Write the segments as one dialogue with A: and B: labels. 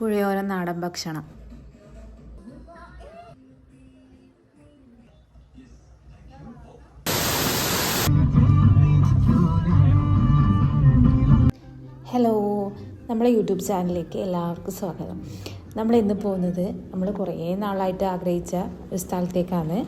A: പുഴയോര നാടൻ ഭക്ഷണം. ഹലോ നമ്മുടെ യൂട്യൂബ് ചാനലിലേക്ക് എല്ലാവർക്കും സ്വാഗതം. നമ്മൾ ഇന്ന് പോകുന്നത് നമ്മൾ കുറേ നാളായിട്ട് ആഗ്രഹിച്ച ഒരു സ്ഥലത്തേക്കാണ്.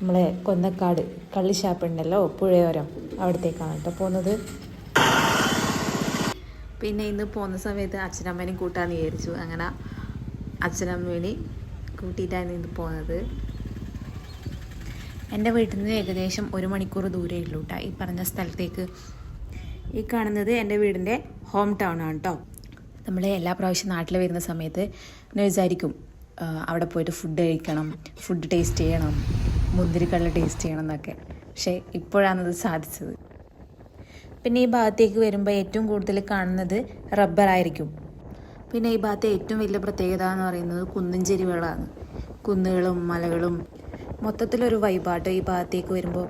A: നമ്മളെ കൊന്നക്കാട് കള്ളിഷാപ്പ് ഉണ്ടല്ലോ പുഴയോരം അവിടത്തേക്കാണ് കേട്ടോ പോകുന്നത്. പിന്നെ ഇന്ന് പോകുന്ന സമയത്ത് അച്ഛനമ്മേനെ കൂട്ടാന്ന് വിചാരിച്ചു. അങ്ങനെ അച്ഛനമ്മേനെയും കൂട്ടിയിട്ടാണ് ഇന്ന് പോകുന്നത് എന്റെ വീട്ടിൽ നിന്ന് ഏകദേശം ഒരു മണിക്കൂർ ദൂരമേ ഉള്ളൂ കേട്ടോ ഈ പറഞ്ഞ സ്ഥലത്തേക്ക് ഈ കാണുന്നത് എന്റെ വീടിന്റെ ഹോം ടൗൺ ആണ് കേട്ടോ നമ്മൾ എല്ലാ പ്രാവശ്യം നാട്ടിൽ വരുന്ന സമയത്ത് ഞാൻ വിചാരിക്കും അവിടെ പോയിട്ട് ഫുഡ് കഴിക്കണം ഫുഡ് ടേസ്റ്റ് ചെയ്യണം മുന്തിരിക്കള്ള ടേസ്റ്റ് ചെയ്യണം എന്നൊക്കെ പക്ഷേ ഇപ്പോഴാണത് സാധിച്ചത്. പിന്നെ ഈ ഭാഗത്തേക്ക് വരുമ്പോൾ ഏറ്റവും കൂടുതൽ കാണുന്നത് റബ്ബറായിരിക്കും പിന്നെ ഈ ഭാഗത്തെ ഏറ്റവും വലിയ പ്രത്യേകത എന്ന് പറയുന്നത് ചെരിവുകളാണ് കുന്നുകളും മലകളും മൊത്തത്തിലൊരു വൈബാട്ടോ ഈ ഭാഗത്തേക്ക് വരുമ്പോൾ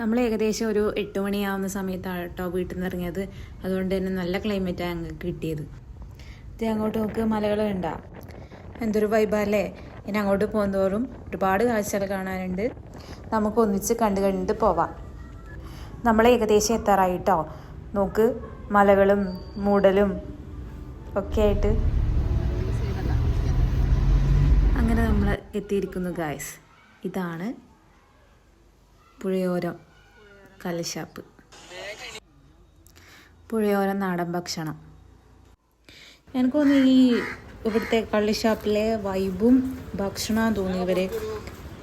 A: നമ്മൾ ഏകദേശം ഒരു എട്ട് മണിയാവുന്ന സമയത്താണ് കേട്ടോ വീട്ടിൽ നിന്ന് ഇറങ്ങിയത് അതുകൊണ്ട് തന്നെ നല്ല ക്ലൈമറ്റാണ് ഞങ്ങൾക്ക് കിട്ടിയത്. ഇത് അങ്ങോട്ട് നോക്ക് മലകളുണ്ടാ എന്തൊരു വൈബല്ലേ ഇനി അങ്ങോട്ട് പോകുന്നതോറും ഒരുപാട് കാഴ്ചകൾ കാണാനുണ്ട്. നമുക്ക് ഒന്നിച്ച് കണ്ടു കണ്ടിട്ട് പോവാം. നമ്മൾ ഏകദേശം എത്താറായിട്ടോ? നോക്ക് മലകളും മൂടലും ഒക്കെ ആയിട്ട് അങ്ങനെ നമ്മൾ എത്തിയിരിക്കുന്നു ഗായ്സ് ഇതാണ് പുഴയോരം കലശാപ്പ് പുഴയോരം നാടൻ ഭക്ഷണം. എനിക്ക് തോന്നുന്നു ഈ ഇവിടുത്തെ കള്ളിഷാപ്പിലെ വൈബും ഭക്ഷണവും തോന്നി ഇവരെ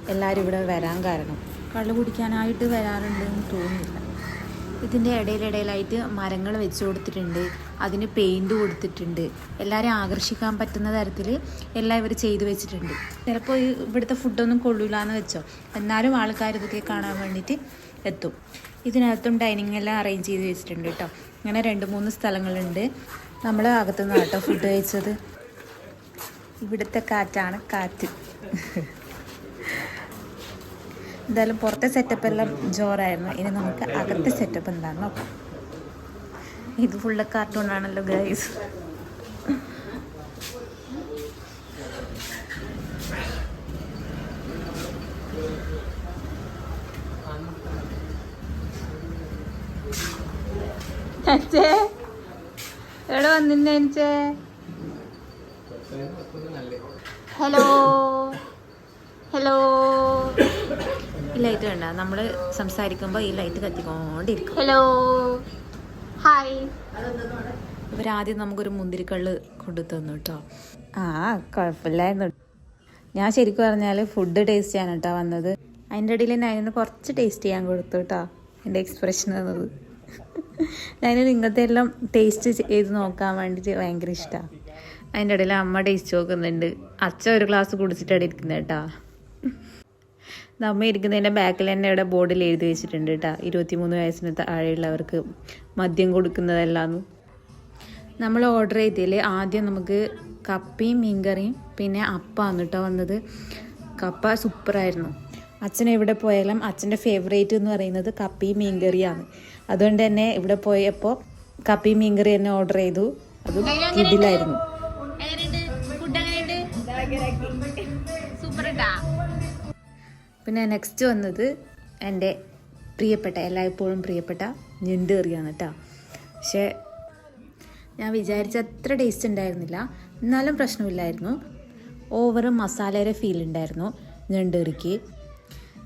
A: എല്ലാവരും ഇവിടെ വരാൻ കാരണം. കള്ള് കുടിക്കാനായിട്ട് വരാറുണ്ടെന്ന് തോന്നുന്നില്ല. ഇതിന്റെ ഇടയിലിടയിലായിട്ട് മരങ്ങൾ വെച്ച് കൊടുത്തിട്ടുണ്ട്. അതിന് പെയിന്റ് കൊടുത്തിട്ടുണ്ട്. എല്ലാവരെയും ആകർഷിക്കാൻ പറ്റുന്ന തരത്തിൽ എല്ലാം ഇവർ ചെയ്തു വെച്ചിട്ടുണ്ട്. ചിലപ്പോൾ ഇവിടുത്തെ ഫുഡൊന്നും കൊള്ളൂല എന്ന് വെച്ചോ. എന്നാലും ആൾക്കാർ ഇതൊക്കെ കാണാൻ വേണ്ടിയിട്ട് എത്തും. ഇതിനകത്തും ഡൈനിങ് എല്ലാം അറേഞ്ച് ചെയ്ത് വെച്ചിട്ടുണ്ട് കേട്ടോ. അങ്ങനെ രണ്ട് മൂന്ന് സ്ഥലങ്ങളുണ്ട്. നമ്മൾ അകത്തുനിന്ന് കേട്ടോ ഫുഡ് കഴിച്ചത്. ഇവിടുത്തെ കാറ്റാണ് കാറ്റ്. എന്തായാലും പുറത്തെ സെറ്റപ്പ് എല്ലാം ജോറായിരുന്നു. ഇനി നമുക്ക് അകത്തെ സെറ്റപ്പ് എന്താണെന്ന് നോക്കാം. ഇത് ഫുള്ള് കാർട്ടൂൺ ആണല്ലോ ഗൈസ് എവിടെ വന്നിന്നെ ഹലോ ഹലോ ഈ ലൈറ്റ് കണ്ട നമ്മൾ സംസാരിക്കുമ്പോൾ ഈ ലൈറ്റ് കത്തിക്കൊണ്ടിരിക്കും.
B: ഹലോ ഹായ്
A: ഇവരാദ്യം നമുക്കൊരു മുന്തിരിക്കള്ള് കൊണ്ടു തന്നു കേട്ടോ ആ കുഴപ്പമില്ലായിരുന്നു ഞാൻ ശരിക്കും പറഞ്ഞാൽ ഫുഡ് ടേസ്റ്റ് ചെയ്യാൻ കേട്ടോ വന്നത്. അതിന്റെ ഇടയിൽ ഞാൻ കുറച്ച് ടേസ്റ്റ് ചെയ്യാൻ കൊടുത്തു കേട്ടോ എന്റെ എക്സ്പ്രഷൻ എന്നത്. ഞാൻ ഇങ്ങനത്തെ എല്ലാം ടേസ്റ്റ് ചെയ്ത് നോക്കാൻ വേണ്ടിയിട്ട് ഭയങ്കര ഇഷ്ടമാണ് അതിന്റെ ഇടയിൽ അമ്മ ടേസ്റ്റ് നോക്കുന്നുണ്ട്. അച്ഛൻ ഒരു ഗ്ലാസ് കുടിച്ചിട്ടാണ് ഇരിക്കുന്നത് കേട്ടോ നമ്മ ഇരിക്കുന്നതിന്റെ ബാക്കിൽ തന്നെ ഇവിടെ ബോർഡിൽ എഴുതി വെച്ചിട്ടുണ്ട് കേട്ടോ. ഇരുപത്തിമൂന്ന് വയസ്സിന് താഴെയുള്ളവർക്ക് മദ്യം കൊടുക്കുന്നതല്ലാന്ന് നമ്മൾ ഓർഡർ ചെയ്തതിൽ ആദ്യം നമുക്ക് കപ്പയും മീൻകറിയും പിന്നെ അപ്പാന്ന് കേട്ടോ വന്നത്. കപ്പ സൂപ്പറായിരുന്നു അച്ഛൻ എവിടെ പോയാലും അച്ഛന്റെ ഫേവറേറ്റ് എന്ന് പറയുന്നത് കപ്പയും മീൻകറിയാണ്. അതുകൊണ്ട് തന്നെ ഇവിടെ പോയപ്പോൾ കപ്പയും മീൻകറി തന്നെ ഓർഡർ ചെയ്തു. അത് ഇതിലായിരുന്നു. പിന്നെ നെക്സ്റ്റ് വന്നത് എന്റെ പ്രിയപ്പെട്ട എല്ലായ്പ്പോഴും പ്രിയപ്പെട്ട ഞണ്ട് കറിയാണ് കേട്ടോ പക്ഷേ ഞാൻ വിചാരിച്ച അത്ര ടേസ്റ്റ് ഉണ്ടായിരുന്നില്ല. എന്നാലും പ്രശ്നമില്ലായിരുന്നു. ഓവർ മസാലയുടെ ഫീൽ ഉണ്ടായിരുന്നു ഞണ്ട് കറിക്ക്.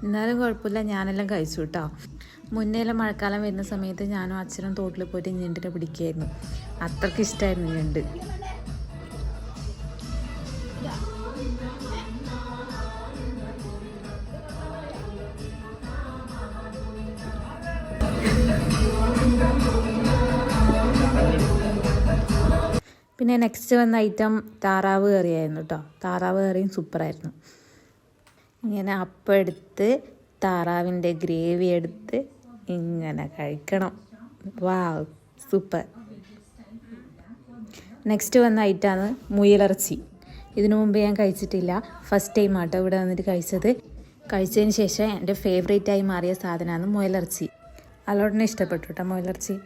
A: എന്നാലും കുഴപ്പമില്ല ഞാനെല്ലാം കഴിച്ചു കേട്ടോ മുന്നേലും മഴക്കാലം വരുന്ന സമയത്ത് ഞാനും അച്ഛനും തോട്ടിൽ പോയിട്ട് ഞണ്ടിനെ പിടിക്കുകയായിരുന്നു അത്രയ്ക്ക് ഇഷ്ടമായിരുന്നു ഞണ്ട്. പിന്നെ നെക്സ്റ്റ് വന്ന ഐറ്റം താറാവ് കറിയായിരുന്നു കേട്ടോ താറാവ് കറിയും സൂപ്പറായിരുന്നു ഇങ്ങനെ അപ്പം എടുത്ത് താറാവിന്റെ ഗ്രേവി എടുത്ത് ഇങ്ങനെ കഴിക്കണം. വാ സൂപ്പർ നെക്സ്റ്റ് വന്ന ഐറ്റമാണ് മുയലിറച്ചി ഇതിനു മുമ്പ് ഞാൻ കഴിച്ചിട്ടില്ല. ഫസ്റ്റ് ടൈം ആട്ടോ ഇവിടെ വന്നിട്ട് കഴിച്ചത്. കഴിച്ചതിന് ശേഷം എന്റെ ഫേവറേറ്റ് ആയി മാറിയ സാധനമാണ് മുയലിറച്ചി അലോട്ടിനെ ഇഷ്ടപ്പെട്ടു കേട്ടോ മുയലിറച്ചി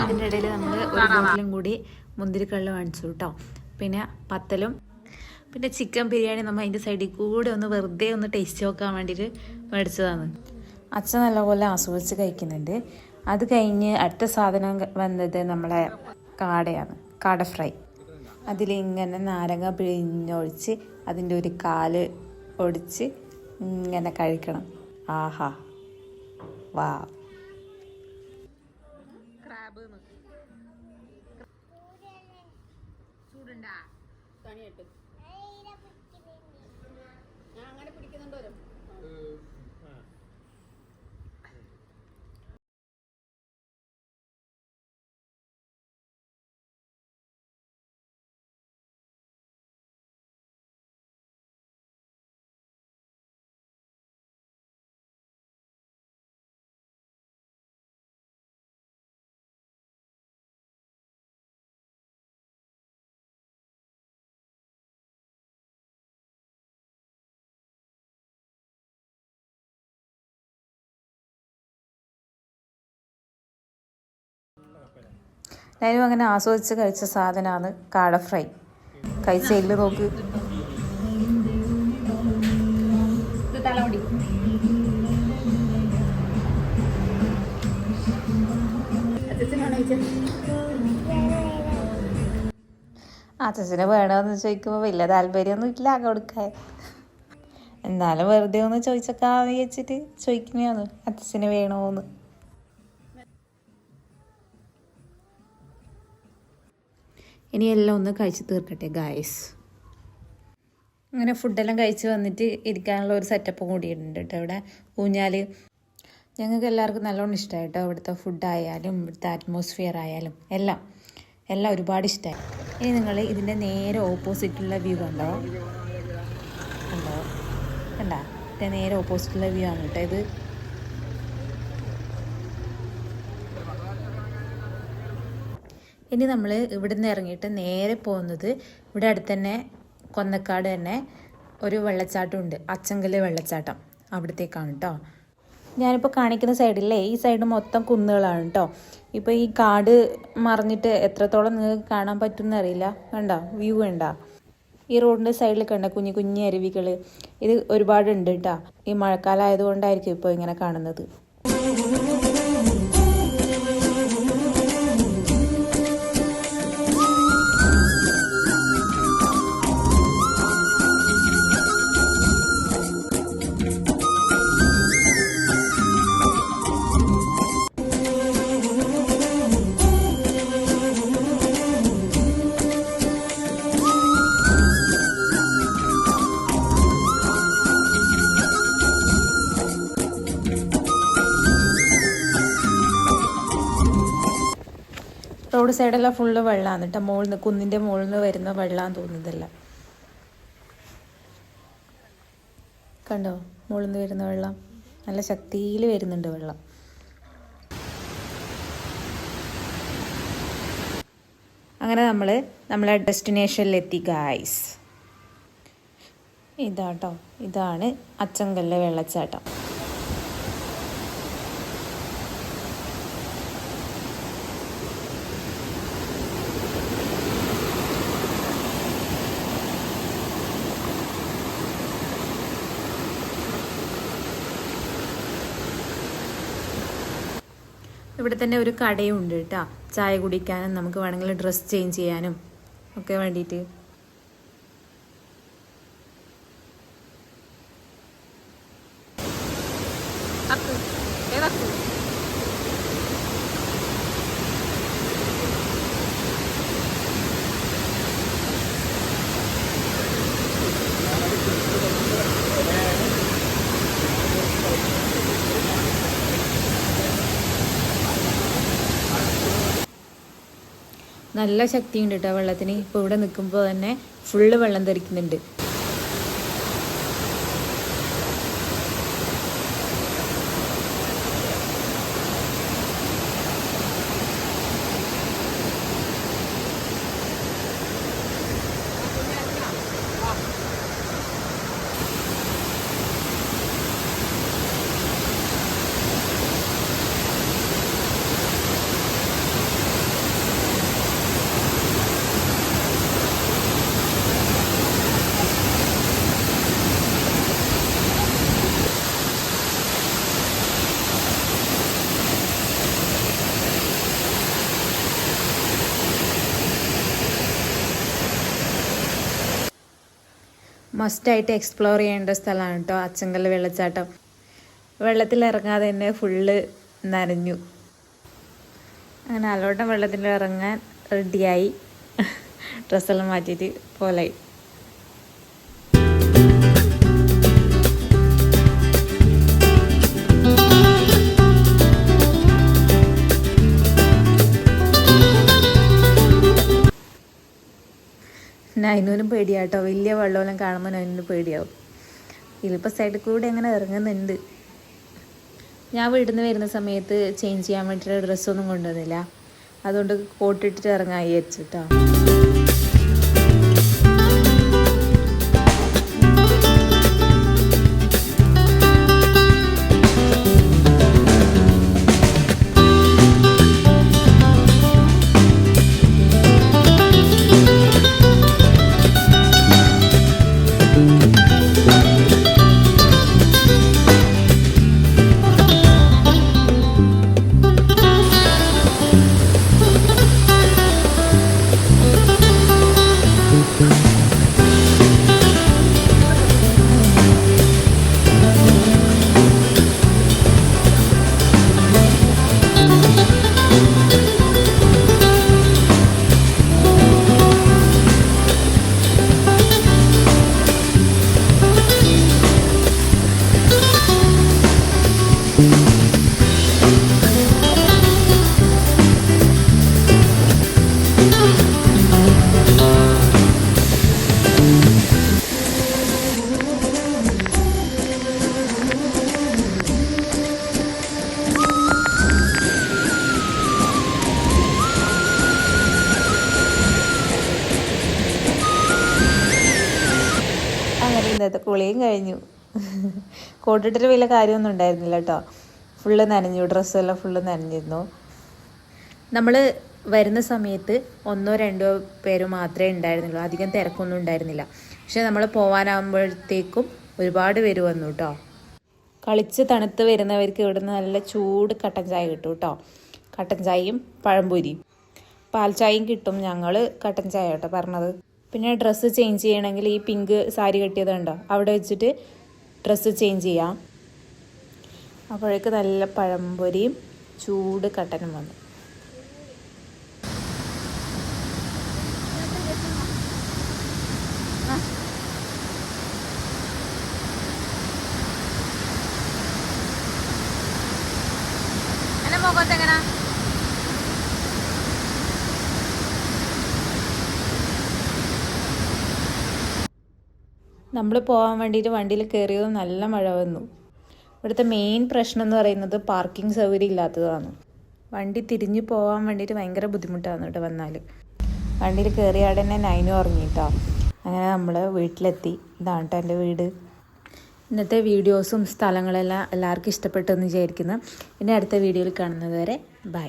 A: അതിന്റെ ഇടയിൽ നമ്മൾ ഒരു ബോട്ടിലും കൂടി മുന്തിരിക്കള്ള് വാങ്ങിച്ചു കേട്ടോ പിന്നെ പത്തലും പിന്നെ ചിക്കൻ ബിരിയാണി നമ്മൾ അതിന്റെ സൈഡിൽ കൂടെ ഒന്ന് വെറുതെ ഒന്ന് ടേസ്റ്റ് നോക്കാൻ വേണ്ടിയിട്ട് മേടിച്ചതാണ്. അച്ഛൻ നല്ലപോലെ ആസ്വദിച്ച് കഴിക്കുന്നുണ്ട്. അത് കഴിഞ്ഞ് അടുത്ത സാധനം വന്നത് നമ്മളെ കാടയാണ് കാട ഫ്രൈ. അതിലിങ്ങനെ നാരങ്ങ പിഴിഞ്ഞൊഴിച്ച് അതിന്റെ ഒരു കാൽ ഒടിച്ച് ഇങ്ങനെ കഴിക്കണം. ആഹാ. വാ. കെട്ടാ കണി ഞാൻ അങ്ങനെ പിടിക്കുന്നുണ്ടോ ഞാനും അങ്ങനെ ആസ്വദിച്ച് കഴിച്ച സാധനമാണ് കാട ഫ്രൈ. കഴിച്ച എല്ല് നോക്ക്. അച്ഛന് വേണമെന്ന് ചോദിക്കുമ്പോൾ വലിയ താല്പര്യമൊന്നും ഇല്ല കൊടുക്കാൻ. എന്നാലും വെറുതെ ഒന്ന് ചോദിച്ചേക്കാന്ന് വെച്ചിട്ട് ചോദിക്കുന്നതാണ്. അച്ഛന് വേണോന്ന്. ഇനി എല്ലാം ഒന്ന് കഴിച്ച് തീർക്കട്ടെ ഗായസ് അങ്ങനെ ഫുഡെല്ലാം കഴിച്ച് വന്നിട്ട് ഇരിക്കാനുള്ള ഒരു സെറ്റപ്പ് കൂടിയിട്ടുണ്ട് കേട്ടോ ഇവിടെ. ഊഞ്ഞാൽ ഞങ്ങൾക്ക് എല്ലാവർക്കും നല്ലോണം ഇഷ്ടമായി കേട്ടോ ഇവിടുത്തെ ഫുഡായാലും ഇവിടുത്തെ അറ്റ്മോസ്ഫിയർ ആയാലും എല്ലാം. എല്ലാം ഒരുപാട് ഇഷ്ടമായി ഇനി നിങ്ങൾ ഇതിന്റെ നേരെ ഓപ്പോസിറ്റുള്ള വ്യൂ കണ്ടോ? കണ്ടോ? കണ്ടാ? ഇതിന്റെ നേരെ ഓപ്പോസിറ്റുള്ള വ്യൂ ആണ് കേട്ടോ ഇത്. ഇനി നമ്മൾ ഇവിടെ നിന്ന് ഇറങ്ങിയിട്ട് നേരെ പോകുന്നത് ഇവിടെ അടുത്ത് തന്നെ കൊന്നക്കാട് തന്നെ ഒരു വെള്ളച്ചാട്ടം ഉണ്ട് അച്ചങ്കൽ വെള്ളച്ചാട്ടം. അവിടത്തേക്കാണ് കേട്ടോ ഞാനിപ്പോൾ കാണിക്കുന്ന സൈഡില്ലേ ഈ സൈഡ് മൊത്തം കുന്നുകളാണ് കേട്ടോ ഇപ്പോൾ ഈ കാട് മറിഞ്ഞിട്ട് എത്രത്തോളം നിങ്ങൾക്ക് കാണാൻ പറ്റുമെന്ന് അറിയില്ല. കണ്ട? വ്യൂ വേണ്ട ഈ റോഡിന്റെ സൈഡിൽ കണ്ട? കുഞ്ഞു കുഞ്ഞു അരുവികൾ ഇത് ഒരുപാടുണ്ട് കേട്ടോ ഈ മഴക്കാലം ആയതുകൊണ്ടായിരിക്കും ഇപ്പോൾ ഇങ്ങനെ കാണുന്നത്. റോഡ് സൈഡെല്ലാം ഫുള്ള് വെള്ളമാണ് കേട്ടോ മുകളിൽ നിന്ന് കുന്നിന്റെ മുകളിൽ നിന്ന് വരുന്ന വെള്ളമാണ് തോന്നുന്നതല്ല കണ്ടോ? മുകളിൽ നിന്ന് വരുന്ന വെള്ളം. നല്ല ശക്തിയിൽ വരുന്നുണ്ട് വെള്ളം. അങ്ങനെ നമ്മൾ നമ്മളെ ഡെസ്റ്റിനേഷനിലെത്തി ഗായ്സ് ഇതാട്ടോ. ഇതാണ് അച്ചങ്കല്ലെ വെള്ളച്ചാട്ടം. ഇവിടെ തന്നെ ഒരു കടയും ഉണ്ട് കേട്ടോ. ചായ കുടിക്കാനും നമുക്ക് വേണമെങ്കിൽ ഡ്രസ്സ് ചേഞ്ച് ചെയ്യാനും ഒക്കെ വേണ്ടിയിട്ട്. നല്ല ശക്തിയുണ്ട് കേട്ടോ വെള്ളത്തിന്. ഇപ്പോൾ ഇവിടെ നിൽക്കുമ്പോൾ തന്നെ ഫുള്ള് വെള്ളം തെറിക്കുന്നുണ്ട് മസ്റ്റായിട്ട് എക്സ്പ്ലോർ ചെയ്യേണ്ട സ്ഥലമാണ് കേട്ടോ അച്ചങ്കൽ വെള്ളച്ചാട്ടം. വെള്ളത്തിൽ ഇറങ്ങാതെ തന്നെ ഫുള്ള് നനഞ്ഞു. അങ്ങനെ അലോട്ടം വെള്ളത്തിൽ ഇറങ്ങാൻ റെഡിയായി ഡ്രസ്സെല്ലാം മാറ്റിയിട്ട് പോലായി. നൈനൂനും പേടിയാട്ടോ. വലിയ വെള്ളമെല്ലാം കാണുമ്പോൾ നൈനൂന് പേടിയാവും. ഇതിപ്പോൾ സൈഡിൽ കൂടെ എങ്ങനെ ഇറങ്ങുന്നുണ്ട്? ഞാൻ വീട്ടിൽ നിന്ന് വരുന്ന സമയത്ത് ചേഞ്ച് ചെയ്യാൻ വേണ്ടിയിട്ട് ഡ്രസ്സൊന്നും കൊണ്ടുവന്നില്ല. അതുകൊണ്ട് കോട്ടിട്ടിട്ട് ഇറങ്ങാൻ വിചാരിച്ചിട്ടോ. കുളിയും കഴിഞ്ഞു. കോട്ടിട്ടിട്ട് വലിയ കാര്യമൊന്നും ഉണ്ടായിരുന്നില്ല കേട്ടോ. ഫുള്ള് നനഞ്ഞു. ഡ്രസ്സെല്ലാം ഫുള്ള് നനഞ്ഞിരുന്നു. നമ്മൾ വരുന്ന സമയത്ത് ഒന്നോ രണ്ടോ പേര് മാത്രമേ ഉണ്ടായിരുന്നുള്ളൂ. അധികം തിരക്കൊന്നും ഉണ്ടായിരുന്നില്ല. പക്ഷെ നമ്മൾ പോകാനാകുമ്പോഴത്തേക്കും ഒരുപാട് പേര് വന്നു കേട്ടോ. കളിച്ച് തണുത്ത് വരുന്നവർക്ക് ഇവിടുന്ന് നല്ല ചൂട് കട്ടൻ ചായ കിട്ടും കേട്ടോ. കട്ടൻ ചായയും പഴംപൊരിയും. പാൽ ചായയും കിട്ടും ഞങ്ങൾ കട്ടൻ ചായ കേട്ടോ പറഞ്ഞത്. പിന്നെ ഡ്രസ്സ് ചേഞ്ച് ചെയ്യണമെങ്കിൽ ഈ പിങ്ക് സാരി കെട്ടിയതുണ്ടോ അവിടെ വെച്ചിട്ട് ഡ്രസ്സ് ചേഞ്ച് ചെയ്യാം. അപ്പോഴേക്ക് നല്ല പഴംപൊരിയും ചൂട് കട്ടനും വന്നു. നമ്മൾ പോകാൻ വേണ്ടിയിട്ട് വണ്ടിയിൽ കയറിയത് നല്ല മഴ വന്നു. ഇവിടുത്തെ മെയിൻ പ്രശ്നം എന്ന് പറയുന്നത് പാർക്കിംഗ് സൗകര്യം ഇല്ലാത്തതാണ്. വണ്ടി തിരിഞ്ഞു പോകാൻ വേണ്ടിയിട്ട് ഭയങ്കര ബുദ്ധിമുട്ടാണ് ഇവിടെ വന്നാൽ വണ്ടിയിൽ കയറിയാടെ തന്നെ നൈനും ഉറങ്ങിയിട്ടോ അങ്ങനെ നമ്മൾ വീട്ടിലെത്തി. ഇതാണ് എന്റെ വീട്. ഇന്നത്തെ വീഡിയോസും സ്ഥലങ്ങളെല്ലാം എല്ലാവർക്കും ഇഷ്ടപ്പെട്ടെന്ന് വിചാരിക്കുന്നു. ഇനി അടുത്ത വീഡിയോയിൽ കാണുന്നത് വരെ ബൈ